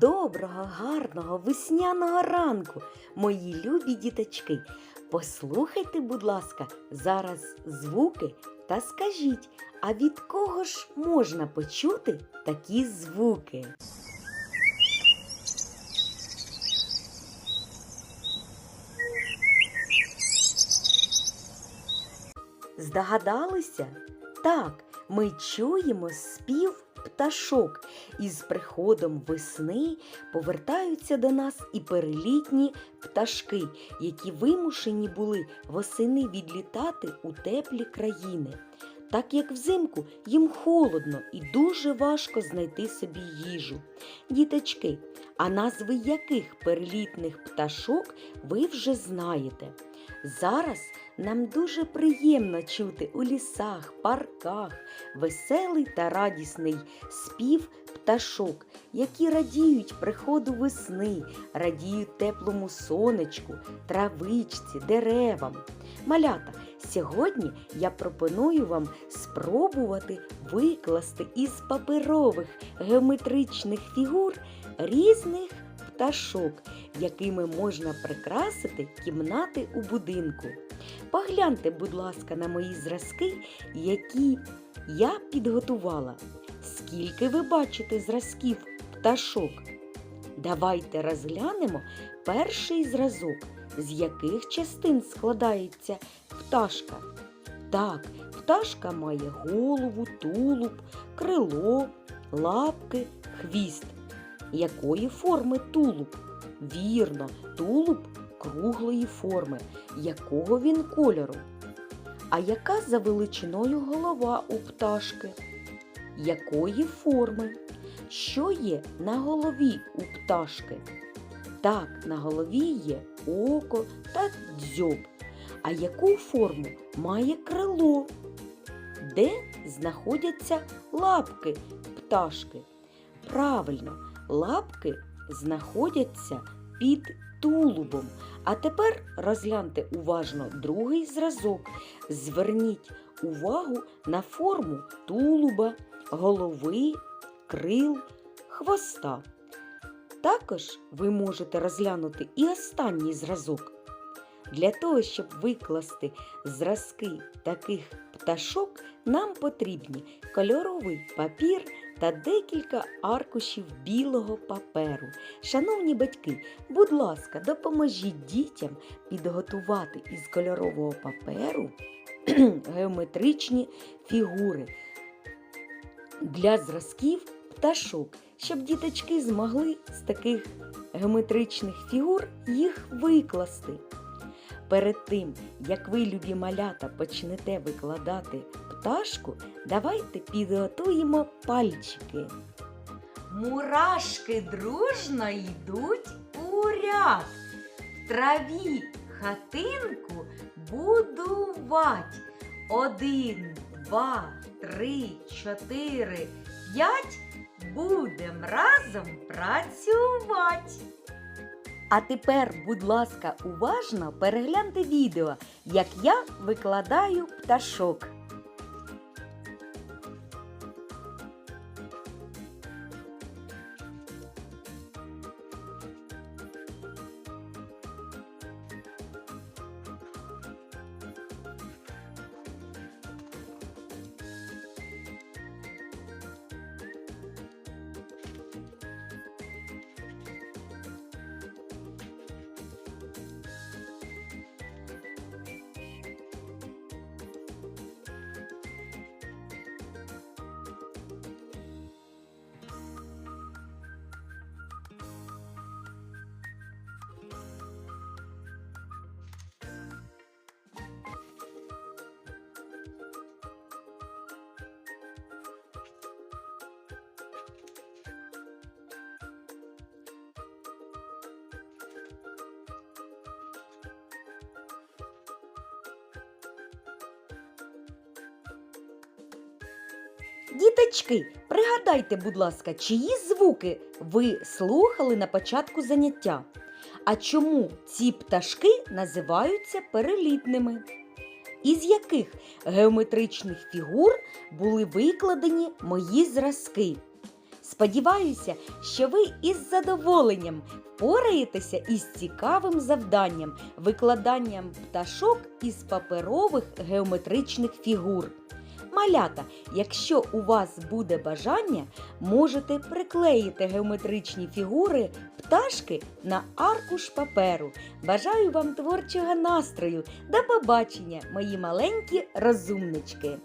Доброго, гарного, весняного ранку, мої любі діточки. Послухайте, будь ласка, зараз звуки та скажіть, а від кого ж можна почути такі звуки? Здогадалися? Так, ми чуємо спів пташок, і з приходом весни повертаються до нас і перелітні пташки, які вимушені були восени відлітати у теплі країни. Так як взимку їм холодно і дуже важко знайти собі їжу. Діточки, а назви яких перелітних пташок ви вже знаєте? Зараз нам дуже приємно чути у лісах, парках веселий та радісний спів пташок, які радіють приходу весни, радіють теплому сонечку, травичці, деревам. Малята, сьогодні я пропоную вам спробувати викласти із паперових геометричних фігур різних пташок, якими можна прикрасити кімнати у будинку. Погляньте, будь ласка, на мої зразки, які я підготувала. Скільки ви бачите зразків пташок? Давайте розглянемо перший зразок, з яких частин складається пташка. Так, пташка має голову, тулуб, крило, лапки, хвіст. Якої форми тулуб? Вірно, тулуб круглої форми. Якого він кольору? А яка за величиною голова у пташки? Якої форми? Що є на голові у пташки? Так, на голові є око та дзьоб. А яку форму має крило? Де знаходяться лапки пташки? Правильно, лапки знаходяться під тулубом. А тепер розгляньте уважно другий зразок. Зверніть увагу на форму тулуба, голови, крил, хвоста. Також ви можете розглянути і останній зразок. Для того, щоб викласти зразки таких пташок, нам потрібні кольоровий папір та декілька аркушів білого паперу. Шановні батьки, будь ласка, допоможіть дітям підготувати із кольорового паперу геометричні фігури для зразків пташок, щоб діточки змогли з таких геометричних фігур їх викласти. Перед тим, як ви, любі малята, почнете викладати пташку, давайте підготуємо пальчики. Мурашки дружно йдуть у ряд. В траві хатинку будувать. Один, два, три, чотири, п'ять. Будем разом працювати. А тепер, будь ласка, уважно перегляньте відео, як я викладаю пташок. Діточки, пригадайте, будь ласка, чиї звуки ви слухали на початку заняття? А чому ці пташки називаються перелітними? Із яких геометричних фігур були викладені мої зразки? Сподіваюся, що ви із задоволенням впораєтеся із цікавим завданням викладанням пташок із паперових геометричних фігур. Малята, якщо у вас буде бажання, можете приклеїти геометричні фігури пташки на аркуш паперу. Бажаю вам творчого настрою. До побачення, мої маленькі розумнички!